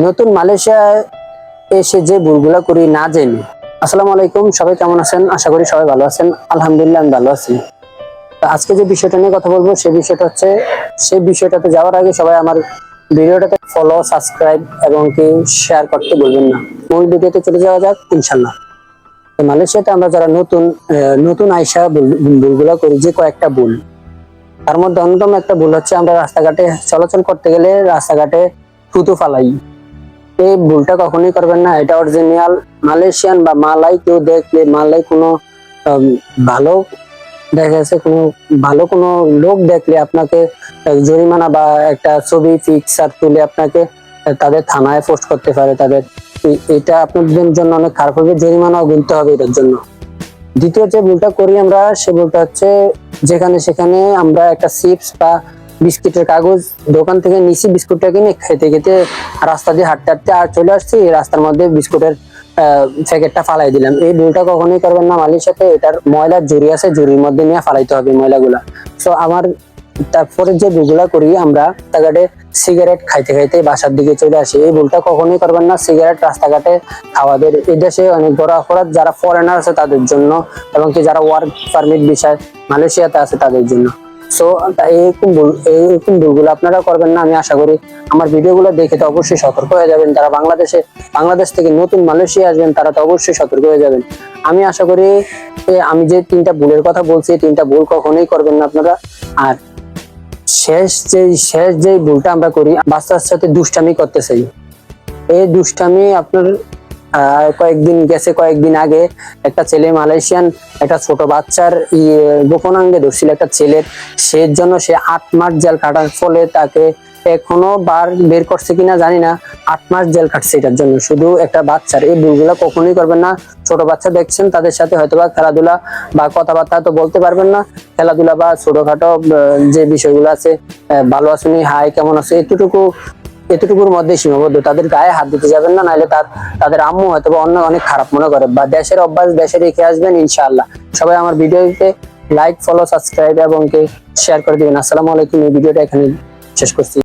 নতুন মালয়েশিয়ায় এসে যে ভুলগুলা করি না জেনে। আসসালামু আলাইকুম, সবাই কেমন আছেন? আশা করি সবাই ভালো আছেন। আলহামদুলিল্লাহ আমি ভালো আছি। তো আজকে যে বিষয়টা নিয়ে কথা বলব সেই বিষয়টা হচ্ছে সেই বিষয়টাতে যাওয়ার আগে সবাই আমার ভিডিওটাতে ফলো সাবস্ক্রাইব এবং কি শেয়ার করতে বলবেন না। মূল ভিডিওতে চলে যাওয়া যাক ইনশাল্লাহ তো মালয়েশিয়াতে আমরা যারা নতুন নতুন ভুল- ভুলগুলা করি, যে কয়েকটা ভুল, তার মধ্যে অন্যতম একটা ভুল হচ্ছে, আমরা রাস্তাঘাটে চলাচল করতে গেলে রাস্তাঘাটে থুতু ফালাই। এই ভুলটা কখনোই করবেন না। এটা অরিজিনাল মালয়েশিয়ান বা মালাই কেউ দেখলে মালাই কোনো ভালো দেখা যাচ্ছে কোনো ভালো কোনো লোক দেখলে আপনাকে জরিমানা বা একটা ছবি পিকচার তুলে আপনাকে তাদের থানায় পোস্ট করতে পারে। তাদের এটা আপনাদের জন্য অনেক খারাপ হবে, জরিমানাও গুনতে হবে এটার জন্য। দ্বিতীয় যে ভুলটা করি আমরা, সে ভুলটা হচ্ছে যেখানে সেখানে আমরা একটা চিপস বা বিস্কিটের কাগজ, দোকান থেকে নিছি বিস্কুটটা কিনে, খেতে খেতে রাস্তা দিয়ে হাঁটতে হাঁটতে আর চলে আসছি। রাস্তার মধ্যে বিস্কুটের প্যাকেটটা ফালাই দিলাম। এই ভুলটা কখনোই করবেন না মালির সাথে। এটার ময়লার জুড়ি আছে, জুড়ির মধ্যে নিয়ে ফালাইতে হবে ময়লাগুলা। তো আমার তারপরে যে ভুলগুলা করি, আমরা রাস্তাঘাটে সিগারেট খাইতে খাইতে বাসার দিকে চলে আসি। এই ভুলটা কখনোই করবেন না। সিগারেট রাস্তাঘাটে খাওয়াদের, এই দেশে অনেক বড় অপরাধ। যারা ফরেনার আছে তাদের জন্য, এবং কি যারা ওয়ার্ক পারমিট বিষয় মালয়েশিয়াতে আছে তাদের জন্য। সো এইরকম ভুল এইরকম ভুলগুলো আপনারা করবেন না, আমি আশা করি আমার ভিডিওগুলো দেখে তো অবশ্যই সতর্ক হয়ে যাবেন। যারা বাংলাদেশে, বাংলাদেশ থেকে নতুন মালয়েশিয়া আসবেন, তারা তো অবশ্যই সতর্ক হয়ে যাবেন। আমি আশা করি আমি যে তিনটা ভুলের কথা বলছি, তিনটা ভুল কখনোই করবেন না আপনারা। আর শেষ যে শেষ যে ভুলটা আমরা করি, বাচ্চার সাথে দুষ্টামি করতে চাই। এই দুষ্টামি আপনার কয়েকদিন গেছে, কয়েকদিন আগে একটা ছেলে মালয়েশিয়ান, একটা ছোট বাচ্চার ইয়ে গোপনাঙ্গে ধরছিল একটা ছেলের। সে জন্য সে আট মাস জেল কাটার ফলে তাকে এখনও বার বের করছে কিনা জানি না। আট মাস জেল কাটছে এটার জন্য। শুধু একটা বাচ্চার। এই ভুলগুলো কখনোই করবেন না। ছোট বাচ্চা দেখছেন, তাদের সাথে হয়তো বা খেলাধুলা বা কথাবার্তা তো বলতে পারবেন না। খেলাধুলা বা ছোটখাটো যে বিষয়গুলো আছে ভালো আছেন, হাই, কেমন আছে, এতটুকু এতটুকুর মধ্যে সীমাবদ্ধ। তাদের গায়ে হাত দিতে যাবেন না, নাহলে তার তাদের আম্মু হয়তো বা অন্য অনেক খারাপ মনে করে। বা দেশের অভ্যাস দেশে রেখে আসবেন, ইনশাআল্লাহ। সবাই আমার ভিডিওতে লাইক ফলো সাবস্ক্রাইব এবং শেয়ার করে দিবেন। আসসালামু আলাইকুম, এই ভিডিওটা এখানে শেষ করছি।